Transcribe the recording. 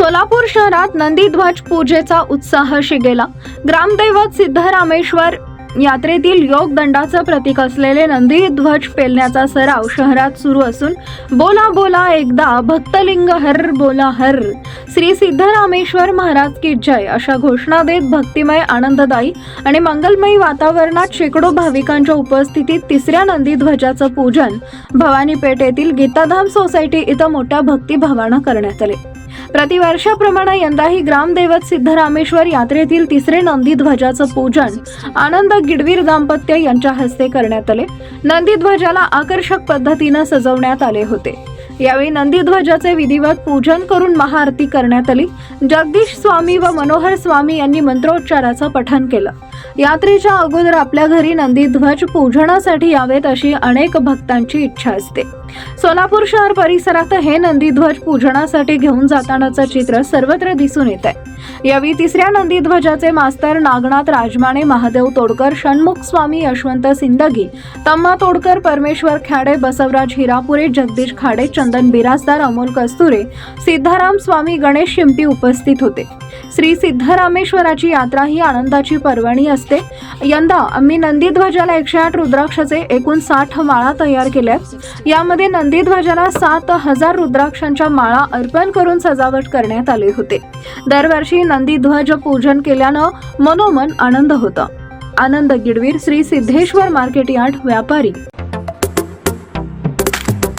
सोलापूर शहरात नंदीध्वज पूजेचा उत्साह शिगेला ग्रामदैवत सिद्धरामेश्वर यात्रेतील योगदंडाचं प्रतीक असलेले नंदीध्वज पेलण्याचा सराव शहरात सुरू असून बोला बोला एकदा भक्तलिंग हर बोला हर. श्री सिद्धरामेश्वर महाराज की जय अशा घोषणा देत भक्तिमय आनंददायी आणि मंगलमयी वातावरणात शेकडो भाविकांच्या उपस्थितीत तिसऱ्या नंदीध्वजाचं पूजन भवानीपेठ येथील गीताधाम सोसायटी इथं मोठ्या भक्तिभावानं करण्यात आले. प्रतिवर्षाप्रमाणे यंदाही ग्रामदैवत सिद्धरामेश्वर यात्रेतील तिसरे नंदीध्वजाचं पूजन आनंद गिडवीर दाम्पत्य यांच्या हस्ते करण्यात आले. नंदीध्वजाला आकर्षक पद्धतीनं सजवण्यात आले होते. यावेळी नंदीध्वजाचे विधिवत पूजन करून महाआरती करण्यात आली. जगदीश स्वामी व मनोहर स्वामी यांनी मंत्रोच्चाराचं पठण केलं. यात्रेच्या अगोदर आपल्या घरी नंदीध्वज पूजनासाठी यावेत अशी अनेक भक्तांची इच्छा असते. सोलापूर शहर परिसरात हे नंदीध्वज पूजनासाठी घेऊन जातानाचं चित्र सर्वत्र दिसून येत आहे यावेळी तिसऱ्या नंदीध्वजाचे मास्तर नागनाथ राजमाने महादेव तोडकर षण्मुख स्वामी यशवंत सिंदगी तम्मा तोडकर परमेश्वर खाडे बसवराज हिरापुरे जगदीश खाडे नंदन बिराजदार अमोल कस्तुरे सिद्धाराम स्वामी गणेश शिंपी उपस्थित होते. श्री सिद्धरामेश्वराची यात्रा ही आनंदाची पर्वणी असते. यंदा आम्ही नंदीध्वजाला एकशे आठ रुद्राक्षाचे एकूण साठ माळा तयार केल्या यामध्ये नंदीध्वजाला सात हजार रुद्राक्षांच्या माळा अर्पण करून सजावट करण्यात आले होते. दरवर्षी नंदीध्वज पूजन केल्यानं मनोमन आनंद होता. आनंद गिडवीर श्री सिद्धेश्वर मार्केट यार्ड व्यापारी.